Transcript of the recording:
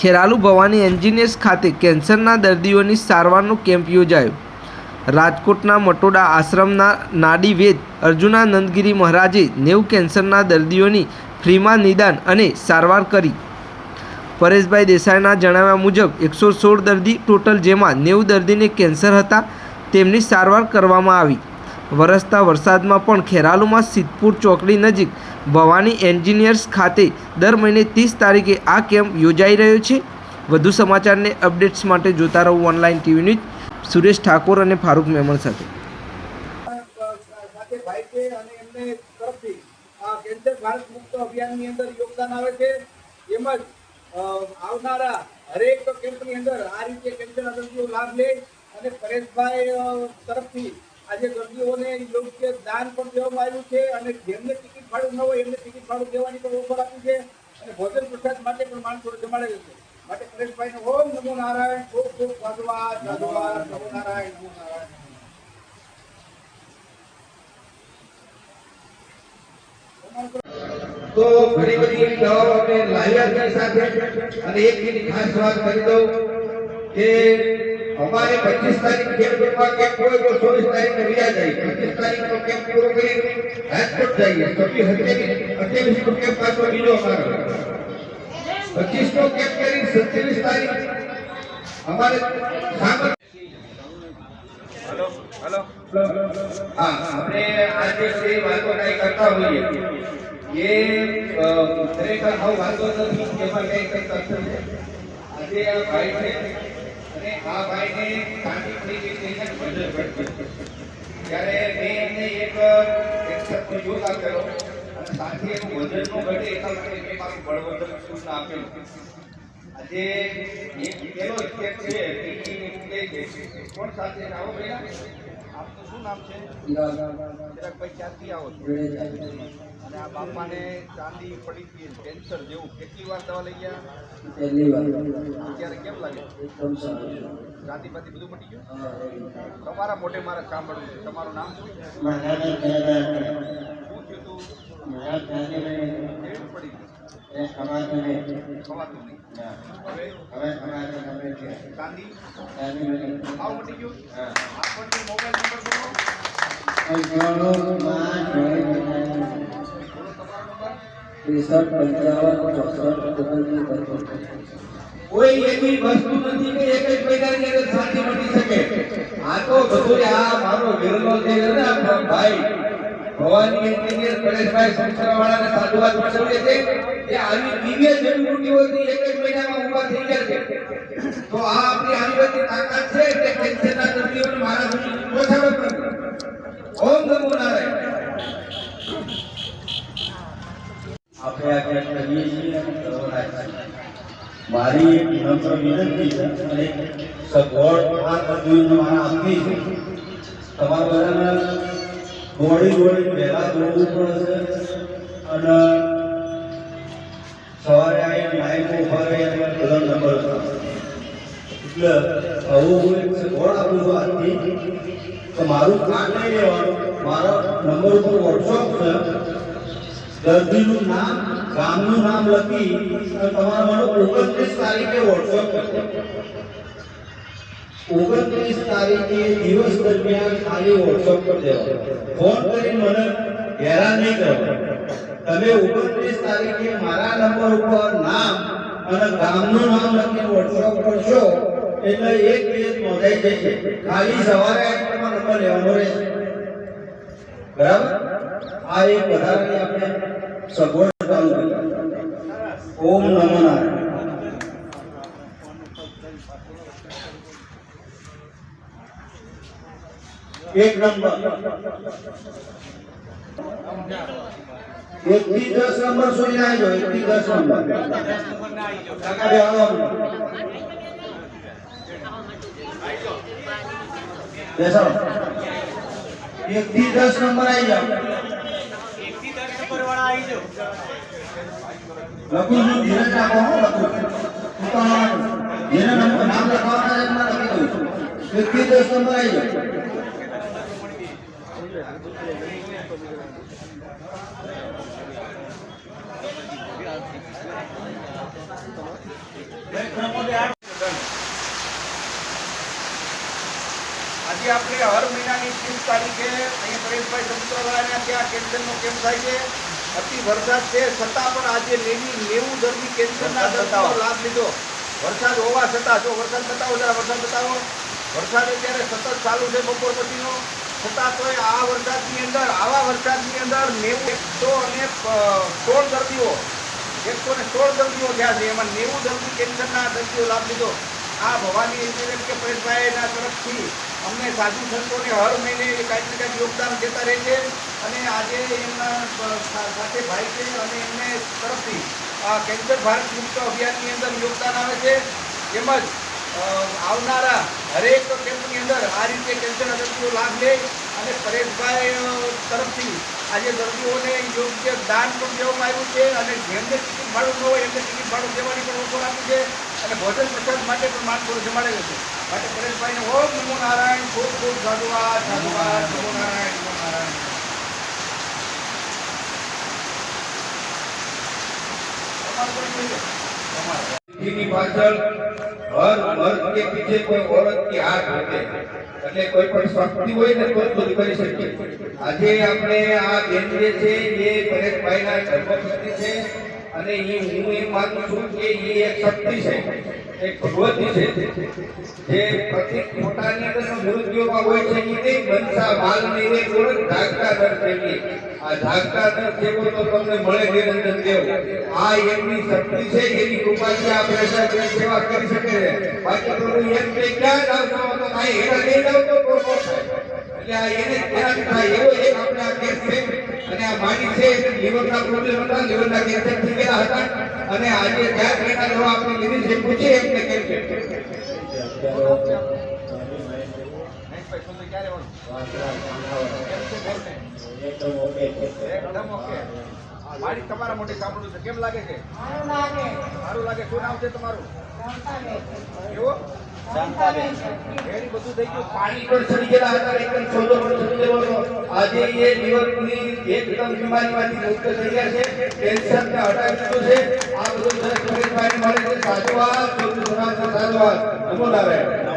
Kheralu Bhavani engineers ખાતે કેન્સરના દર્દીઓની સારવારનો કેમ્પ યોજાયો. રાજકોટના મટોડા આશ્રમના નાડી વેદ અર્જુનાનંદગીરી મહારાજે નેવ કેન્સરના દર્દીઓની ફ્રીમાં નિદાન અને સારવાર કરી. પરેશભાઈ દેસાઈના જણાવ્યા મુજબ, એકસો સોળ દર્દી ટોટલ જેમાં નેવ દર્દીને કેન્સર હતા, તેમની સારવાર કરવામાં આવી. વરસતા વરસાદમાં પણ ખેરાલુમાં સિદ્ધપુર ચોકડી નજીક ભવાની એન્જિનિયર્સ ખાતે દર મહિને ત્રીસ તારીખે આ કેમ્પ યોજાઈ રહ્યો છે. વધુ સમાચારને અપડેટ્સ માટે જોતા રહો online TV news. Suresh Thakor અને ફારૂક મેમણ સાથે. કેન્સર ભારત મુક્ત અભિયાનની અંદર યોગદાન આવે છે. એમજ અ, આવનારા હરેક કેમ્પની અંદર આ રીતે કેન્સરના દર્દીઓ લાભ લે અને પરેશભાઈ તરફથી આજે દર્દીઓને યોગ્ય દાન પણ દેવામાં આવ્યું છે અને જેમને ટિકિટ ભાડું ન હોય એમને ટિકિટ ભાડું દેવાની પણ ઓફર આપી છે અને ભોજન પ્રસાદ માટે પણ માણસો જમાડેલું છે. માટે પરેશભાઈને ઓમ નમો નારાયણ ખૂબ ખૂબ સાધુવાદ સાધુવાદ નમો નારાયણ નમો નારાયણ. તો ઘણી બધી દવાઓ અમે લાવ્યા છે સાથે. અને એક ખાસ વાત કરી દઉં કે અમારે 25 તારીખ કેમ્પમાં કેમ્પ હોય તો 24 તારીખે વિયા જાય 25 તારીખનો કેમ્પ પૂરો કરી રાજકોટ જઈએ 26 28 નો કેમ્પ પાછો બીજો અમારો 25 નો કેમ્પ કરી 27 તારીખ અમારે સામર હા આપણે આજે જે વાતો કઈ કરતા હોઈએ એ અ, ખરેખર આવું વાતો નથી એમાં કઈ કઈ તથ્ય છે આજે આ ભાઈ છે અને આ ભાઈને કાંતિપુરી એને ભજન ત્યારે મેં એમને એક એક્સેપ્ટનો યોગ આપેલો અને સાથે એનું વજનનો ઘટે એટલા માટે મેં મારું બળવર્ધન સૂચના આપેલું આજે એક પેલો સ્ટેપ છે કોણ સાથે આવો ભૈયા આપનું શું નામ છે? ચિરાગભાઈ ક્યાંથી આવો છો? અને આ બાપાને ચાંદી પડી ગઈ કેન્સર જેવું કેટલી વાર દવા લઈ ગયા? અત્યારે કેમ લાગે? ચાંદી પાતી બધું મટી ગયું? તમારા મોઢે મારે સાંભળવું છે. તમારું નામ શું છે શું થયું તું કેવું પડી ગયું ખવાતું નહીં હવે ચાંદી આવ મટી ગયું આપણને મોબાઈલ નંબર બોલો બોલો તમારો નંબર કોઈ એવી વસ્તુ નથી કે એક જ મહિનાની અંદર શાંતિ મળી શકે આ તો બધું આ મારો વિરલો જે છે ને આપણો ભાઈ ભવાની એન્જિનિયર પરેશભાઈ સંસારવાળાને સાધુવાદ પાઠવીએ છે કે આવી દિવ્ય એક મહિનામાં ઊભા થઈ છે. તો આ આપણી બધી તાકાત છે કે કેન્સરના દર્દીઓને મારા સુધી પહોંચાડો ઓમ નમો નારાયણ. આપણે છીએ છીએ. મારી એક નમ્ર વિનંતી છે, અને સગવડ આ બધું મારા આપવી છે. તમારા બધાને દોડી દોડી વહેલા દોડવું પડશે અને સવારે અહીંયા લાઈન ઊભા રહી અને બધા નંબર એટલે આવું હું એક ગોળ આપું છું આજથી. તો મારું કામ નહીં લેવાનું. મારા નંબર ઉપર વોટ્સઅપ છે. દર્દીનું નામ, ગામનું નામ લખી તમારા મને ઓગણત્રીસ તારીખે વોટ્સઅપ ઓગણત્રીસ તારીખે દિવસ દરમિયાન ખાલી વોટ્સઅપ પર દેવા ફોન કરીને મને, હેરાન નહીં કરો. તમે ઓગણત્રીસ તારીખે મારા નંબર ઉપર નામ અને ગામનું નામ લખીને વોટ્સઅપ કરશો, એટલે એક કેસ નોંધાઈ જશે. ખાલી સવારે આઈટમમાં નંબર લેવાનો રહેશે. બરાબર? આ એક વધારાની આપણે સગવડ ઓમ નમો નારાયણ. એક નંબર. એક થી દસ નંબર સુધી આવી જાઓ એક થી દસ નંબર. કાકા બેસો એક થી દસ નંબર આવી જાવ લખું છું ધીરે રાખો, હો, લખું છું. નંબર નામ લખવાના, એક થી દસ નંબર આવી જાઓ આજે આપણે હર મહિનાની ત્રીસ તારીખે અહીંયા પરેશભાઈ સમુદ્રવાળાના ત્યાં કેન્સરનો કેમ્પ થાય છે? અતિ વરસાદ છે છતાં પણ આજે નેવી નેવું દર્દી કેન્સરના દર્દીનો લાભ લીધો. વરસાદ હોવા છતાં જો વરસાદ બતાવો જરા વરસાદ બતાવો. વરસાદ અત્યારે સતત ચાલુ છે બપોર પછીનો. છતાં તોય આ વરસાદની અંદર આવા વરસાદની અંદર નેવું એકસો અને સોળ દર્દીઓ એકસો ને સોળ દર્દીઓ થયા છે. એમાં નેવું દર્દી કેન્સરના દર્દીઓ લાભ લીધો. આ ભવાની એન્જિનિયર કે પરેશભાઈના તરફથી અમને સાધુ સંતોને હર મહિને કાંઈક ને કાંઈક યોગદાન દેતા રહે છે અને આજે એમના સાથે ભાઈ છે અને એમને તરફથી આ કેન્સર ભારત મુક્ત અભિયાનની અંદર યોગદાન આવે છે. તેમજ આવનારા હરેક કેમ્પની અંદર આ રીતે કેન્સર દર્દીઓ લાભ લે અને પરેશભાઈ તરફથી આજે દર્દીઓને યોગ્ય દાન પણ દેવામાં આવ્યું છે અને જેમને ટિકિટ ભાડું ન હોય એમને ટિકિટ ભાડું દેવાની પણ ઓફર આપી છે અને ભોજન પ્રસાદ માટે પણ માણસો જમાડેલો છે. માટે કે પીછે કોઈ ઓરત કોઈ પણ શક્તિ હોય ને તો બધું આજે આપણે આ બેન છે એ પરેશભાઈના ધર્મશક્તિ છે, અને એ હું એમ માનું છું કે એ એક શક્તિ છે. એક ભગવતી છે, જે પ્રતિક પોતાની અંદર મૃત્યુમાં હોય છે એ નહીં બનતા માલ નહીં રે કોઈ જાગતા દર છે આ જાગતા દર જેવો તો તમને મળે નિરંજન દેવ. આ એમની શક્તિ છે, એની કૃપાથી આ પ્રસાદ સેવા કરી શકે છે. બાકી પ્રભુ એમ કે ક્યાં જાવ હતો કાંઈ હેરા નહીં જાવ તો ન એટલે આ એને ધ્યાન થાય, એવો એક આપણે આ કેસ છે. અને આ માની છે, લીવરના પ્રોબ્લેમ હતા, લીવરના કેન્સર થઈ ગયા હતા. અને આજે કયા મહિના દવા આપણે લીધી છે. પૂછીએ એમને કેમ છે? એકદમ ઓકે. મારી તમારા મોટે સાંભળ્યું છે. કેમ લાગે છે? સારું લાગે. શું નામ છે તમારું? કેવું વેરી બધું થઈ પાણી પર ચડી ગયેલા હતા એકદમ સોજો પર ચડી ગયેલો. આજે એ મુક્ત થઈ ગયા છે. કેન્સરને હટાવી દીધું છે. આ બધું સરસ પરેશભાઈને મળે છે. સાધુવાદ સાધુવાદ. નમો નારાયણ.